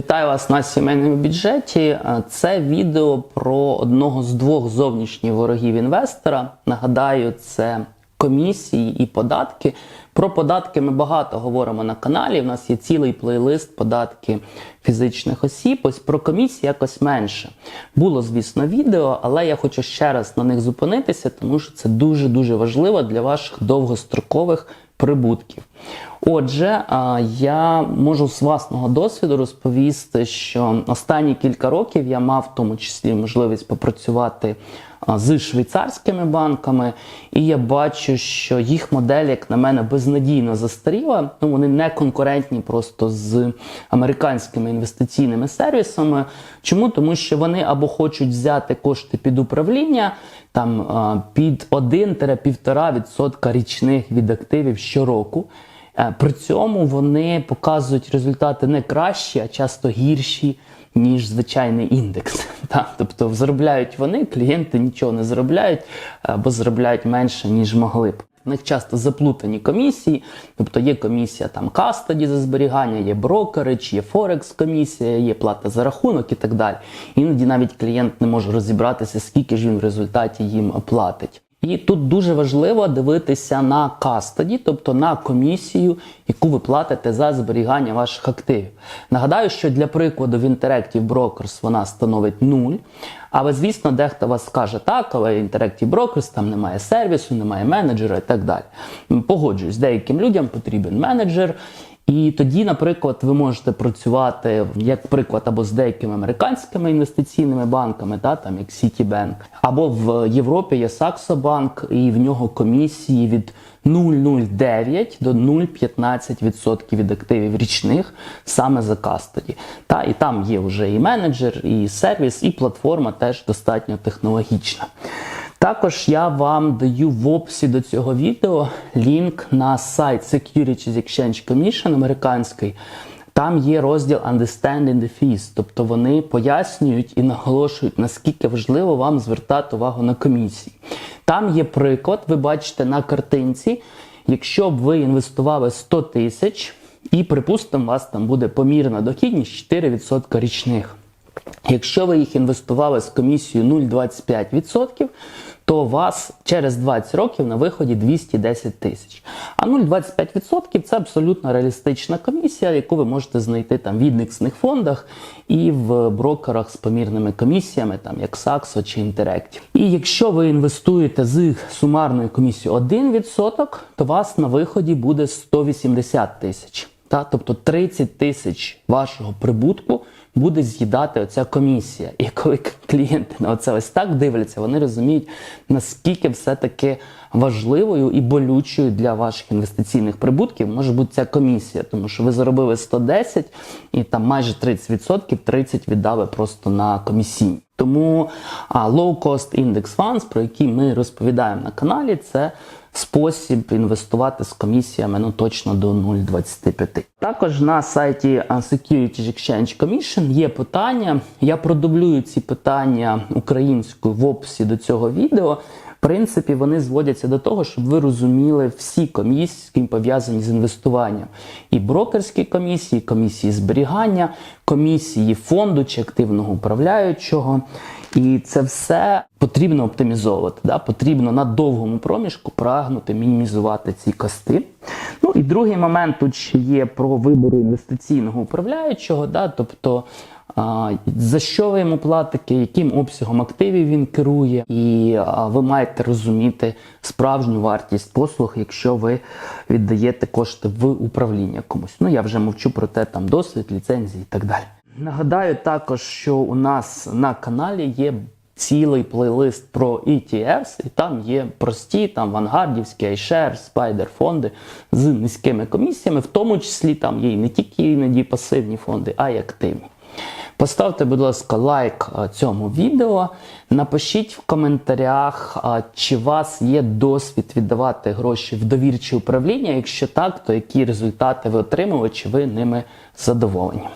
Вітаю вас на сімейному бюджеті. Е, Це відео про одного з двох зовнішніх ворогів інвестора. Нагадаю, це комісії і податки. Про податки ми багато говоримо на каналі. У нас є цілий плейлист податки фізичних осіб. Ось про комісії якось менше. Було, звісно, відео, але я хочу ще раз на них зупинитися, тому що це дуже дуже важливо для ваших довгострокових прибутків. Отже, я можу з власного досвіду розповісти, що останні кілька років я мав в тому числі можливість попрацювати з швейцарськими банками, і я бачу, що їх модель, як на мене, безнадійно застаріла. Ну, вони не конкурентні просто з американськими інвестиційними сервісами. Чому? Тому що вони або хочуть взяти кошти під управління там під 1-1,5% річних від активів щороку. Е, При цьому вони показують результати не кращі, а часто гірші, ніж звичайний індекс. Тобто заробляють вони, клієнти нічого не заробляють або заробляють менше, ніж могли б. В них часто заплутані комісії, тобто є комісія там кастоді за зберігання, є брокерич, є Форекс комісія, є плата за рахунок і так далі. Іноді навіть клієнт не може розібратися, скільки ж він в результаті їм платить. І тут дуже важливо дивитися на кастоді, тобто на комісію, яку ви платите за зберігання ваших активів. Нагадаю, що для прикладу в Interactive Brokers вона становить 0. Але, звісно, дехто вас скаже так, але Interactive Brokers там немає сервісу, немає менеджера і так далі. Погоджуюсь, деяким людям потрібен менеджер. І тоді, наприклад, ви можете працювати як приклад або з деякими американськими інвестиційними банками, та, там як Citibank, або в Європі є Saxo Bank, і в нього комісії від 0,09 до 0,15% від активів річних саме за кастоді. Та, і там є вже і менеджер, і сервіс, і платформа теж достатньо технологічна. Також я вам даю в описі до цього відео лінк на сайт Securities Exchange Commission американський. Там є розділ Understanding the Fees, тобто вони пояснюють і наголошують, наскільки важливо вам звертати увагу на комісії. Там є приклад, ви бачите на картинці, якщо б ви інвестували 100 тисяч, і, припустимо, у вас там буде помірна дохідність 4% річних. Якщо ви їх інвестували з комісією 0,25%, то у вас через 20 років на виході 210 тисяч. А 0,25% це абсолютно реалістична комісія, яку ви можете знайти там в індексних фондах і в брокерах з помірними комісіями, там як Saxo чи Interactive. І якщо ви інвестуєте з сумарною комісією 1%, то вас на виході буде 180 тисяч. Та, тобто 30 тисяч вашого прибутку буде з'їдати оця комісія. І коли клієнти на оце ось так дивляться, вони розуміють, наскільки все-таки важливою і болючою для ваших інвестиційних прибутків може бути ця комісія, тому що ви заробили 110 і там майже 30%, 30 віддали просто на комісійні. Тому а, Low Cost Index Funds, про які ми розповідаємо на каналі, це спосіб інвестувати з комісіями ну точно до 0,25. Також на сайті Securities Exchange Commission є питання. Я продублюю ці питання українською в описі до цього відео. Принципі, вони зводяться до того, щоб ви розуміли всі комісії, пов'язані з інвестуванням. І брокерські комісії, комісії зберігання, комісії фонду чи активного управляючого. І це все потрібно оптимізовувати. Да? Потрібно на довгому проміжку прагнути мінімізувати ці кости. Ну і другий момент тут ще є про вибору інвестиційного управляючого, да? тобто за що ви йому платите, яким обсягом активів він керує, і ви маєте розуміти справжню вартість послуг, якщо ви віддаєте кошти в управління комусь. Ну я вже мовчу про те, там досвід, ліцензії і так далі. Нагадаю також, що у нас на каналі є цілий плейлист про ETFs, і там є прості, там вангардівські, iShares, Spider фонди з низькими комісіями, в тому числі там є і не тільки іноді пасивні фонди, а й активні. Поставте, будь ласка, лайк цьому відео. Напишіть в коментарях, чи у вас є досвід віддавати гроші в довірчі управління. Якщо так, то які результати ви отримали, чи ви ними задоволені.